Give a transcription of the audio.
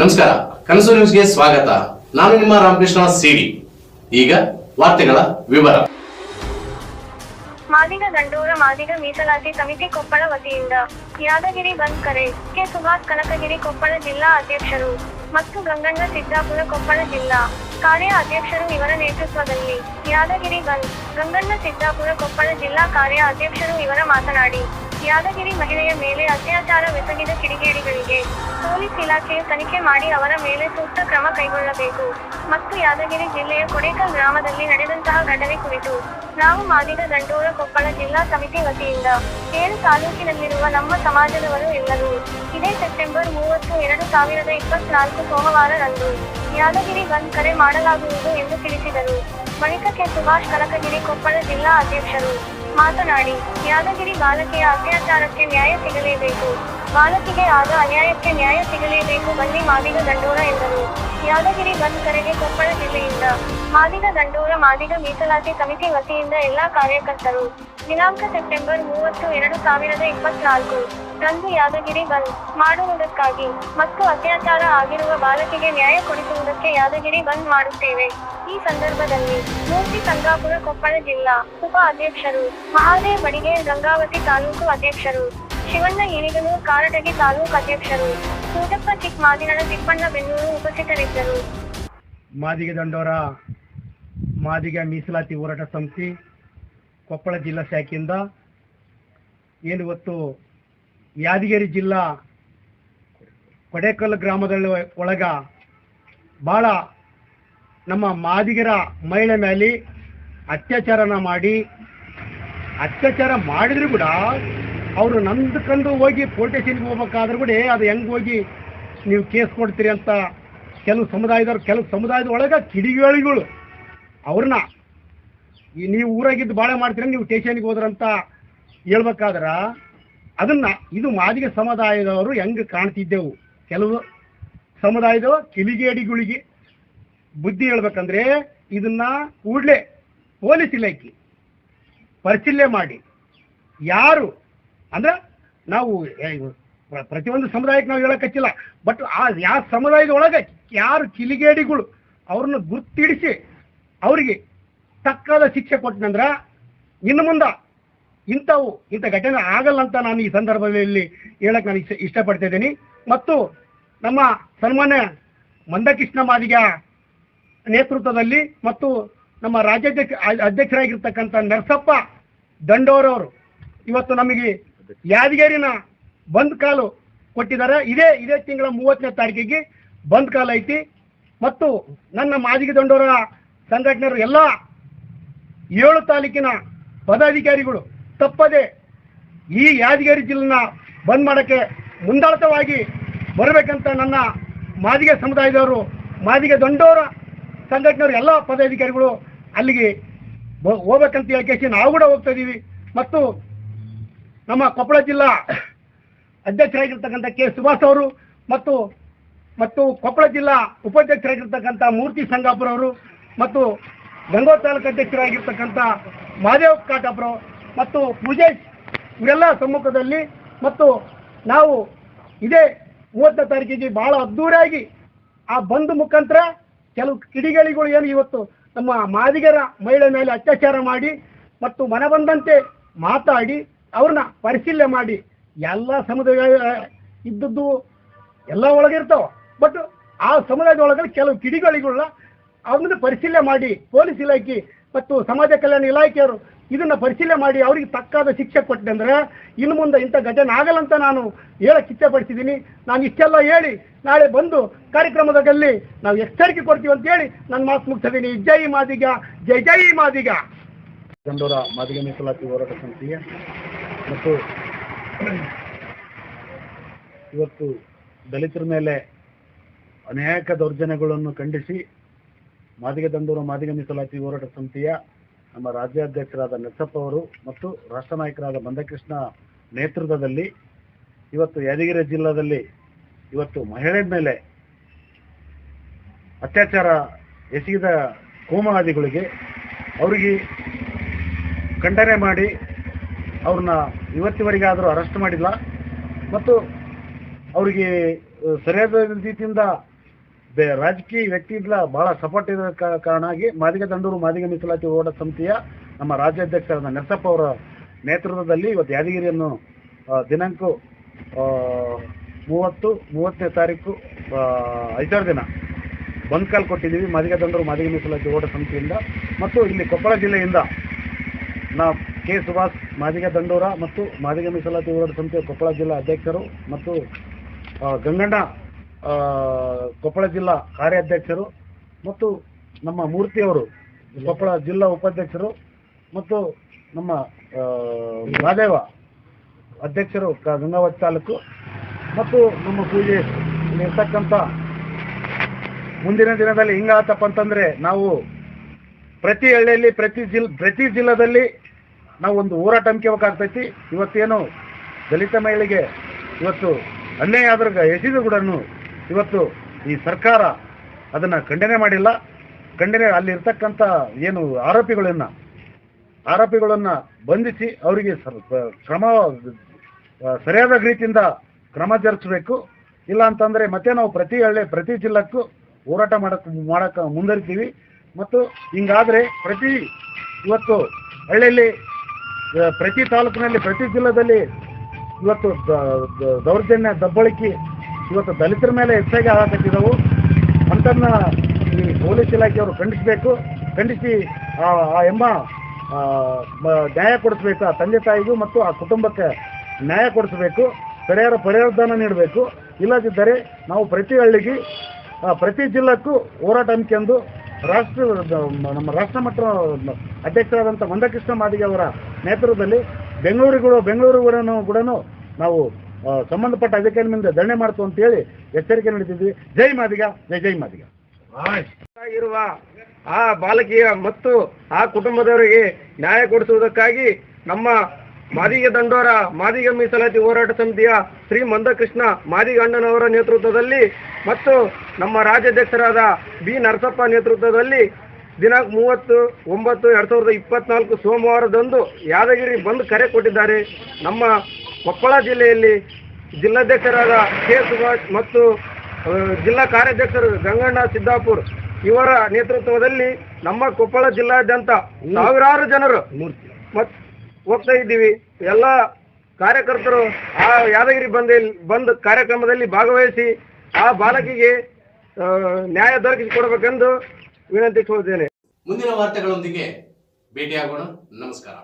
ನಮಸ್ಕಾರ ಕನಸು ನ್ಯೂಸ್ಗೆ ಸ್ವಾಗತ. ನಾನು ನಿಮ್ಮ ರಾಮಕೃಷ್ಣ ಸಿಡಿ. ಈಗ ವಾರ್ತೆಗಳ ವಿವರ. ಮಾದಿಗ ದಂಡೂರ, ಮಾದಿಗ ಮೀಸಲಾತಿ ಸಮಿತಿ ಕೊಪ್ಪಳ ವತಿಯಿಂದ ಯಾದಗಿರಿ ಬಂದ್ ಕರೆ ಕೆ. ಸುಭಾಷ್ ಕನಕಗಿರಿ ಕೊಪ್ಪಳ ಜಿಲ್ಲಾ ಅಧ್ಯಕ್ಷರು ಮತ್ತು ಗಂಗಣ್ಣ ಸಿದ್ದಾಪುರ ಕೊಪ್ಪಳ ಜಿಲ್ಲಾ ಕಾರ್ಯ ಅಧ್ಯಕ್ಷರು ಇವರ ನೇತೃತ್ವದಲ್ಲಿ ಯಾದಗಿರಿ ಬಂದ್ ಗಂಗಣ್ಣ ಸಿದ್ದಾಪುರ ಕೊಪ್ಪಳ ಜಿಲ್ಲಾ ಕಾರ್ಯ ಅಧ್ಯಕ್ಷರು ಇವರ ಮಾತನಾಡಿ ಯಾದಗಿರಿ ಮಹಿಳೆಯ ಮೇಲೆ ಅತ್ಯಾಚಾರವೆಸಗಿದ ಕಿಡಿಗೇಡಿಗಳಿಗೆ ಪೊಲೀಸ್ ಇಲಾಖೆಯು ತನಿಖೆ ಮಾಡಿ ಅವರ ಮೇಲೆ ಸೂಕ್ತ ಕ್ರಮ ಕೈಗೊಳ್ಳಬೇಕು. ಮತ್ತು ಯಾದಗಿರಿ ಜಿಲ್ಲೆಯ ಕೊಡೇಕಲ್ ಗ್ರಾಮದಲ್ಲಿ ನಡೆದಂತಹ ಘಟನೆ ಕುರಿತು ನಾವು ಮಾದಿಗ ದಂಡೂರ ಕೊಪ್ಪಳ ಜಿಲ್ಲಾ ಸಮಿತಿ ವತಿಯಿಂದ ಏಳು ತಾಲೂಕಿನಲ್ಲಿರುವ ನಮ್ಮ ಸಮಾಜದವರು ಎಲ್ಲರೂ ಇದೇ ಸೆಪ್ಟೆಂಬರ್ ಮೂವತ್ತು, ಎರಡು ಸಾವಿರದ ಇಪ್ಪತ್ನಾಲ್ಕು ಸೋಮವಾರರಂದು ಯಾದಗಿರಿ ಬಂದ್ ಕರೆ ಮಾಡಲಾಗುವುದು ಎಂದು ತಿಳಿಸಿದರು. ಬಳಿಕ ಕೆ ಸುಭಾಷ್ ಕನಕಗಿರಿ ಕೊಪ್ಪಳ ಜಿಲ್ಲಾ ಅಧ್ಯಕ್ಷರು ಮಾತನಾಡಿ, ಯಾದಗಿರಿ ಬಾಲಕಿಯ ಅತ್ಯಾಚಾರಕ್ಕೆ ನ್ಯಾಯ ಸಿಗಲೇಬೇಕು. ಬಾಲಕಿಗೆ ಆದ ಅನ್ಯಾಯಕ್ಕೆ ನ್ಯಾಯ ಸಿಗಲೇಬೇಕು, ಬನ್ನಿ ಮಾವಿನ ದಂಡೋರ ಎಂದರು. ಯಾದಗಿರಿ ಬಂದ್ ಕರೆಗೆ ಕೊಪ್ಪಳ ಜಿಲ್ಲೆಯಿಂದ ಮಾದಿಗ ದಂಡೂರ, ಮಾದಿಗ ಮೀಸಲಾತಿ ಸಮಿತಿ ವತಿಯಿಂದ ಎಲ್ಲಾ ಕಾರ್ಯಕರ್ತರು, ದಿನಾಂಕ ಸೆಪ್ಟೆಂಬರ್ ಮೂವತ್ತು, ಎರಡು ಸಾವಿರದ ಇಪ್ಪತ್ನಾಲ್ಕು, ರಂದು ಯಾದಗಿರಿ ಬಂದ್ ಮಾಡುವುದಕ್ಕಾಗಿ ಮತ್ತು ಅತ್ಯಾಚಾರ ಆಗಿರುವ ಬಾಲಕಿಗೆ ನ್ಯಾಯ ಕೊಡಿಸುವುದಕ್ಕೆ ಯಾದಗಿರಿ ಬಂದ್ ಮಾಡುತ್ತೇವೆ. ಈ ಸಂದರ್ಭದಲ್ಲಿ ಮೂರ್ತಿ ಸಂಗಾಪುರ, ಕೊಪ್ಪಳ ಜಿಲ್ಲಾ ಉಪ ಅಧ್ಯಕ್ಷರು, ಮಹಾದೇವ್ ಬಡಿಗೇರ್ ಗಂಗಾವತಿ ತಾಲೂಕು ಅಧ್ಯಕ್ಷರು, ಶಿವಣ್ಣ ಹಿರಿಗನೂರ್ ಕಾರಟಗಿ ತಾಲೂಕು ಅಧ್ಯಕ್ಷರು ಸೂಟಪ್ಪ ಚಿಕ್ಕಮಾದಿನಡ ತಿಪ್ಪಣ್ಣ ಬೆನ್ನೂರು ಉಪಸ್ಥಿತರಿದ್ದರು. ಮಾದಿಗೆ ದಂಡೋರ ಮಾದಿಗ ಮೀಸಲಾತಿ ಹೋರಾಟ ಸಮಿತಿ, ಕೊಪ್ಪಳ ಜಿಲ್ಲಾ ಶಾಖೆಯಿಂದ ಏನು ಇವತ್ತು ಯಾದಗಿರಿ ಜಿಲ್ಲಾ ಕೊಡೇಕಲ್ ಗ್ರಾಮದಲ್ಲಿ ಒಳಗ ಭಾಳ ನಮ್ಮ ಮಾದಿಗರ ಮಹಿಳೆ ಮೇಲೆ ಅತ್ಯಾಚಾರನ ಮಾಡಿ, ಅತ್ಯಾಚಾರ ಮಾಡಿದ್ರು ಕೂಡ ಅವರು ನಂದ್ಕೊಂಡು ಹೋಗಿ ಪೊಲೀಸ್ ಸ್ಟೇಷನ್ಗೆ ಹೋಗ್ಬೇಕಾದ್ರೂ ಕೂಡ ಅದು ಹೆಂಗೆ ಹೋಗಿ ನೀವು ಕೇಸ್ ಕೊಡ್ತೀರಿ ಅಂತ ಕೆಲವು ಸಮುದಾಯದವ್ರು, ಕೆಲವು ಸಮುದಾಯದ ಒಳಗೆ ಕಿಡಿಗಳಿಗಳು ಅವ್ರನ್ನ, ಈ ನೀವು ಊರಾಗಿದ್ದು ಬಾಳೆ ಮಾಡ್ತೀರ, ನೀವು ಸ್ಟೇಷನ್ಗೆ ಹೋದ್ರಂತ ಹೇಳ್ಬೇಕಾದ್ರ, ಅದನ್ನ ಇದು ಮಾದಿಗ ಸಮುದಾಯದವರು ಹೆಂಗೆ ಕಾಣ್ತಿದ್ದೆವು? ಕೆಲವು ಸಮುದಾಯದ ಕಿಲಿಗೇಡಿಗಳಿಗೆ ಬುದ್ಧಿ ಹೇಳ್ಬೇಕಂದ್ರೆ ಇದನ್ನ ಕೂಡಲೇ ಪೊಲೀಸ್ ಇಲಾಖೆ ಪರಿಶೀಲನೆ ಮಾಡಿ. ಯಾರು ಅಂದ್ರೆ ನಾವು ಪ್ರತಿಯೊಂದು ಸಮುದಾಯಕ್ಕೆ ನಾವು ಹೇಳಕ್ಕಿಲ್ಲ ಬಟ್ ಆ ಯಾವ ಸಮುದಾಯದ ಒಳಗೆ ಯಾರು ಕಿಲಿಗೇಡಿಗಳು ಅವ್ರನ್ನ ಗುರ್ತಿಡಿಸಿ ಅವರಿಗೆ ತಕ್ಕಾದ ಶಿಕ್ಷೆ ಕೊಟ್ಟನಂದ್ರ ಇನ್ನು ಮುಂದೆ ಇಂಥವು ಇಂಥ ಘಟನೆ ಆಗಲ್ಲ ಅಂತ ನಾನು ಈ ಸಂದರ್ಭದಲ್ಲಿ ಹೇಳಕ್ ನಾನು ಇಷ್ಟ ಇಷ್ಟಪಡ್ತಾ ಇದ್ದೀನಿ. ಮತ್ತು ನಮ್ಮ ಸನ್ಮಾನ್ಯ ಮಂದಕೃಷ್ಣ ಮಾದಿಗ ನೇತೃತ್ವದಲ್ಲಿ ಮತ್ತು ನಮ್ಮ ರಾಜ್ಯಾಧ್ಯಕ್ಷ ಅಧ್ಯಕ್ಷರಾಗಿರ್ತಕ್ಕಂಥ ನರಸಪ್ಪ ದಂಡೋರವರು ಇವತ್ತು ನಮಗೆ ಯಾದಗಿರಿನ ಬಂದ್ ಕಾಲು ಕೊಟ್ಟಿದ್ದಾರೆ. ಇದೇ ಇದೇ ತಿಂಗಳ ಮೂವತ್ತನೇ ತಾರೀಕಿಗೆ ಬಂದ್ ಕಾಲ ಐತಿ. ಮತ್ತು ನನ್ನ ಮಾದಿಗೆ ದಂಡೋರ ಸಂಘಟನೆಯರು ಎಲ್ಲ ಏಳು ತಾಲೂಕಿನ ಪದಾಧಿಕಾರಿಗಳು ತಪ್ಪದೆ ಈ ಯಾದಗಿರಿ ಜಿಲ್ಲೆನ ಬಂದ್ ಮಾಡೋಕ್ಕೆ ಮುಂದಾಳತವಾಗಿ ಬರಬೇಕಂತ ನನ್ನ ಮಾದಿಗೆ ಸಮುದಾಯದವರು, ಮಾದಿಗೆ ದಂಡೋರ ಸಂಘಟನೆಯವರು ಎಲ್ಲ ಪದಾಧಿಕಾರಿಗಳು ಅಲ್ಲಿಗೆ ಹೋಗ್ಬೇಕಂತ ಹೇಳಿ ನಾವು ಕೂಡ ಹೋಗ್ತಾ ಇದ್ದೀವಿ. ಮತ್ತು ನಮ್ಮ ಕೊಪ್ಪಳ ಜಿಲ್ಲಾ ಅಧ್ಯಕ್ಷರಾಗಿರ್ತಕ್ಕಂಥ ಕೆ ಸುಭಾಷ್ ಅವರು ಮತ್ತು ಮತ್ತು ಕೊಪ್ಪಳ ಜಿಲ್ಲಾ ಉಪಾಧ್ಯಕ್ಷರಾಗಿರ್ತಕ್ಕಂಥ ಮೂರ್ತಿ ಸಂಗಾಪುರ ಅವರು ಮತ್ತು ಗಂಗೋ ತಾಲೂಕು ಅಧ್ಯಕ್ಷರಾಗಿರ್ತಕ್ಕಂಥ ಮಹಾದೇವ್ ಕಾಟಪ್ರು ಮತ್ತು ಪೂಜೇಶ್ ಇವರೆಲ್ಲ ಸಮ್ಮುಖದಲ್ಲಿ ಮತ್ತು ನಾವು ಇದೇ ಮೂವತ್ತನೇ ತಾರೀಕಿಗೆ ಬಹಳ ಅದ್ದೂರಿಯಾಗಿ ಆ ಬಂದ್ ಮುಖಾಂತರ ಕೆಲವು ಕಿಡಿಗಳಿಗಳು ಏನು ಇವತ್ತು ನಮ್ಮ ಮಾದಿಗರ ಮಹಿಳೆ ಮೇಲೆ ಅತ್ಯಾಚಾರ ಮಾಡಿ ಮತ್ತು ಮನ ಬಂದಂತೆ ಮಾತಾಡಿ ಅವ್ರನ್ನ ಪರಿಶೀಲನೆ ಮಾಡಿ ಎಲ್ಲ ಸಮುದಾಯ ಇದ್ದದ್ದು ಎಲ್ಲ ಒಳಗಿರ್ತಾವ ಬಟ್ ಆ ಸಮುದಾಯದ ಒಳಗಡೆ ಕೆಲವು ಕಿಡಿಗಳಿಗಳನ್ನ ಅವ್ರನ್ನ ಪರಿಶೀಲನೆ ಮಾಡಿ, ಪೊಲೀಸ್ ಇಲಾಖೆ ಮತ್ತು ಸಮಾಜ ಕಲ್ಯಾಣ ಇಲಾಖೆಯವರು ಇದನ್ನ ಪರಿಶೀಲನೆ ಮಾಡಿ, ಅವರಿಗೆ ತಕ್ಕಾದ ಶಿಕ್ಷೆ ಕೊಟ್ಟಂದ್ರೆ ಇನ್ನು ಮುಂದೆ ಇಂಥ ಘಟನೆ ಆಗಲ್ಲ ಅಂತ ನಾನು ಹೇಳಕ್ಕೆ ಇಚ್ಛೆಪಡಿಸಿದ್ದೀನಿ ನಾನು ಇಷ್ಟೆಲ್ಲ ಹೇಳಿ ನಾಳೆ ಬಂದು ಕಾರ್ಯಕ್ರಮದಲ್ಲಿ ನಾವು ಎಚ್ಚರಿಕೆ ಕೊಡ್ತೀವಿ ಅಂತ ಹೇಳಿ ನನ್ನ ಮಾತು ಮುಗಿಸಿದ್ದೀನಿ ಜೈ ಮಾದಿಗ, ಜೈ ಜೈ ಮಾದಿಗ. ಗಂಡೂರ ಮಾದಿಗ ಮೀಸಲಾತಿ ಹೋರಾಟ ಸಮಿತಿಗೆ ಮತ್ತು ಇವತ್ತು ದಲಿತರ ಮೇಲೆ ಅನೇಕ ದೌರ್ಜನ್ಯಗಳನ್ನು ಖಂಡಿಸಿ ಮಾದಿಗ ದಂಡೂರು ಮಾದಿಗ ಮೀಸಲಾತಿ ಹೋರಾಟ ಸಮಿತಿಯ ನಮ್ಮ ರಾಜ್ಯಾಧ್ಯಕ್ಷರಾದ ನರಸಪ್ಪ ಅವರು ಮತ್ತು ರಾಷ್ಟ್ರ ನಾಯಕರಾದ ಬಂದಕೃಷ್ಣ ನೇತೃತ್ವದಲ್ಲಿ ಇವತ್ತು ಯಾದಗಿರಿ ಜಿಲ್ಲಾದಲ್ಲಿ ಇವತ್ತು ಮಹಿಳೆ ಮೇಲೆ ಅತ್ಯಾಚಾರ ಎಸಗಿದ ಕೋಮವಾದಿಗಳಿಗೆ ಅವರಿಗೆ ಖಂಡನೆ ಮಾಡಿ ಅವ್ರನ್ನ ಇವತ್ತಿವರೆಗಾದರೂ ಅರೆಸ್ಟ್ ಮಾಡಿಲ್ಲ. ಮತ್ತು ಅವರಿಗೆ ಸರಿಯಾದ ರೀತಿಯಿಂದ ರಾಜಕೀಯ ವ್ಯಕ್ತಿಗಳ ಬಹಳ ಸಪೋರ್ಟ್ ಇರೋ ಕಾರಣ ಆಗಿ ಮಾದಿಗ ದಂಡೂರು ಮಾದಿಗ ಮೀಸಲಾತಿ ಹೋರಾಟ ಸಮಿತಿಯ ನಮ್ಮ ರಾಜ್ಯಾಧ್ಯಕ್ಷರಾದ ನರಸಪ್ಪ ಅವರ ನೇತೃತ್ವದಲ್ಲಿ ಇವತ್ತು ಯಾದಗಿರಿಯನ್ನು ದಿನಾಂಕ ಮೂವತ್ತು, ಮೂವತ್ತನೇ ತಾರೀಕು ಐದಾರು ದಿನ ಬಂದ್ ಕಾಲ್ ಕೊಟ್ಟಿದ್ದೀವಿ ಮಾದಿಗ ದಂಡೂರು ಮಾದಿಗ ಮೀಸಲಾತಿ ಹೋರಾಟ ಸಮಿತಿಯಿಂದ. ಮತ್ತು ಇಲ್ಲಿ ಕೊಪ್ಪಳ ಜಿಲ್ಲೆಯಿಂದ ನಾವು ಕೆ ಸುಭಾಷ್ ಮಾದಿಗ ದಂಡೂರ ಮತ್ತು ಮಾದಿಗ ಮೀಸಲಾತಿ ಹೋರಾಟ ಸಮಿತಿಯ ಕೊಪ್ಪಳ ಜಿಲ್ಲಾ ಅಧ್ಯಕ್ಷರು ಮತ್ತು ಗಂಗಣ್ಣ ಕೊಪ್ಪಳ ಜಿಲ್ಲಾ ಕಾರ್ಯಾಧ್ಯಕ್ಷರು ಮತ್ತು ನಮ್ಮ ಮೂರ್ತಿಯವರು, ಕೊಪ್ಪಳ ಜಿಲ್ಲಾ ಉಪಾಧ್ಯಕ್ಷರು ಮತ್ತು ನಮ್ಮ ಮಹಾದೇವ ಅಧ್ಯಕ್ಷರು ಗಂಗಾವತಿ ತಾಲೂಕು ಮತ್ತು ನಮ್ಮ ಪೂಜೆ ಇರ್ತಕ್ಕಂಥ ಮುಂದಿನ ದಿನದಲ್ಲಿ ಹಿಂಗಾತಪ್ಪ ಅಂತಂದ್ರೆ ನಾವು ಪ್ರತಿ ಹಳ್ಳಿಯಲ್ಲಿ, ಪ್ರತಿ ಜಿಲ್, ಪ್ರತಿ ಜಿಲ್ಲಾದಲ್ಲಿ ನಾವು ಒಂದು ಹೋರಾಟ ಹಮ್ಮಿಕೋಬೇಕಾಗ್ತೈತಿ ಇವತ್ತೇನು ದಲಿತ ಮಹಿಳೆಗೆ ಇವತ್ತು ಅನ್ಯಾಯ ಆದ್ರೆ ಎಸೆದು ಕೂಡ ಇವತ್ತು ಈ ಸರ್ಕಾರ ಅದನ್ನು ಖಂಡನೆ ಮಾಡಿಲ್ಲ. ಖಂಡನೆ ಅಲ್ಲಿರ್ತಕ್ಕಂಥ ಏನು ಆರೋಪಿಗಳನ್ನ ಆರೋಪಿಗಳನ್ನ ಬಂಧಿಸಿ ಅವರಿಗೆ ಕ್ರಮ ಸರಿಯಾದ ರೀತಿಯಿಂದ ಕ್ರಮ ಜರುಗಿಸಬೇಕು. ಇಲ್ಲ ಅಂತಂದ್ರೆ ಮತ್ತೆ ನಾವು ಪ್ರತಿ ಹಳ್ಳಿ, ಪ್ರತಿ ಜಿಲ್ಲಕ್ಕೂ ಹೋರಾಟ ಮಾಡಕ್ಕೆ ಮಾಡಕ್ ಮುಂದರಿತೀವಿ ಮತ್ತು ಹಿಂಗಾದ್ರೆ ಪ್ರತಿ ಇವತ್ತು ಹಳ್ಳಿಯಲ್ಲಿ ಪ್ರತಿ ತಾಲೂಕಿನಲ್ಲಿ, ಪ್ರತಿ ಜಿಲ್ಲೆಯಲ್ಲಿ ಇವತ್ತು ದೌರ್ಜನ್ಯ, ದಬ್ಬಳಿಕೆ ಇವತ್ತು ದಲಿತರ ಮೇಲೆ ಹೆಚ್ಚಾಗಿ ಆಗಕತ್ತಿದ್ದವು ಅಂತನ್ನ ಈ ಪೊಲೀಸ್ ಇಲಾಖೆಯವರು ಖಂಡಿಸಬೇಕು, ಖಂಡಿಸಿ ಆ ಎಂಬ ನ್ಯಾಯ ಕೊಡಿಸ್ಬೇಕು, ಆ ತಂದೆ ತಾಯಿಗೂ ಮತ್ತು ಆ ಕುಟುಂಬಕ್ಕೆ ನ್ಯಾಯ ಕೊಡಿಸಬೇಕು, ಪರಿಹಾರ ಪರಿಹಾರದಾನ ನೀಡಬೇಕು. ಇಲ್ಲದಿದ್ದರೆ ನಾವು ಪ್ರತಿ ಹಳ್ಳಿಗೆ ಪ್ರತಿ ಜಿಲ್ಲಕ್ಕೂ ಹೋರಾಟ ಹಮ್ಮಿಕೊಂಡು ರಾಷ್ಟ್ರ, ನಮ್ಮ ರಾಷ್ಟ್ರ ಮಟ್ಟ ಅಧ್ಯಕ್ಷರಾದಂಥ ಮಂದಕೃಷ್ಣ ಮಾದಿಗೆ ಅವರ ನೇತೃತ್ವದಲ್ಲಿ ಬೆಂಗಳೂರಿಗೂ, ಬೆಂಗಳೂರು ಕೂಡ ನಾವು ಸಂಬಂಧಪಟ್ಟ ಅಧಿಕಾರಿ ಮುಂದೆ ಧರಣಿ ಮಾಡ್ತು ಅಂತೇಳಿ ಎಚ್ಚರಿಕೆ ನೀಡುತ್ತಿದ್ವಿ ಜೈ ಮಾದಿಗ, ಜೈ ಜೈ ಮಾದಿಗ. ಇರುವ ಆ ಬಾಲಕಿಯ ಮತ್ತು ಆ ಕುಟುಂಬದವರಿಗೆ ನ್ಯಾಯ ಕೊಡಿಸುವುದಕ್ಕಾಗಿ ನಮ್ಮ ಮಾದಿಗ ದಂಡೋರ, ಮಾದಿಗ ಮೀಸಲಾತಿ ಹೋರಾಟ ಸಮಿತಿಯ ಶ್ರೀ ಮಂದಕೃಷ್ಣ ಮಾದಿಗಣ್ಣನವರ ನೇತೃತ್ವದಲ್ಲಿ ಮತ್ತು ನಮ್ಮ ರಾಜ್ಯಾಧ್ಯಕ್ಷರಾದ ಬಿ ನರಸಪ್ಪ ನೇತೃತ್ವದಲ್ಲಿ ದಿನಾಂಕ ಮೂವತ್ತು, ಒಂಬತ್ತು, ಎರಡ್ ಸಾವಿರದ ಇಪ್ಪತ್ನಾಲ್ಕು ಸೋಮವಾರದಂದು ಯಾದಗಿರಿ ಬಂದ್ ಕರೆ ಕೊಟ್ಟಿದ್ದಾರೆ. ನಮ್ಮ ಕೊಪ್ಪಳ ಜಿಲ್ಲೆಯಲ್ಲಿ ಜಿಲ್ಲಾಧ್ಯಕ್ಷರಾದ ಕೆ ಸುಭಾಷ್ ಮತ್ತು ಜಿಲ್ಲಾ ಕಾರ್ಯಾಧ್ಯಕ್ಷರು ಗಂಗಣ್ಣ ಸಿದ್ದಾಪುರ್ ಇವರ ನೇತೃತ್ವದಲ್ಲಿ ನಮ್ಮ ಕೊಪ್ಪಳ ಜಿಲ್ಲಾದ್ಯಂತ ಸಾವಿರಾರು ಜನರು ಮತ್ ಹೋಗ್ತಾ ಇದ್ದೀವಿ. ಎಲ್ಲ ಕಾರ್ಯಕರ್ತರು ಆ ಯಾದಗಿರಿ ಬಂದ ಬಂದ್ ಕಾರ್ಯಕ್ರಮದಲ್ಲಿ ಭಾಗವಹಿಸಿ ಆ ಬಾಲಕಿಗೆ ನ್ಯಾಯ ನ್ಯಾಯ ದೊರಕಿಸಿಕೊಡಬೇಕೆಂದು ವಿನಂತಿಸುತ್ತೇನೆ ಮುಂದಿನ ವಾರ್ತೆಗಳೊಂದಿಗೆ ಭೇಟಿಯಾಗೋಣ. ನಮಸ್ಕಾರ.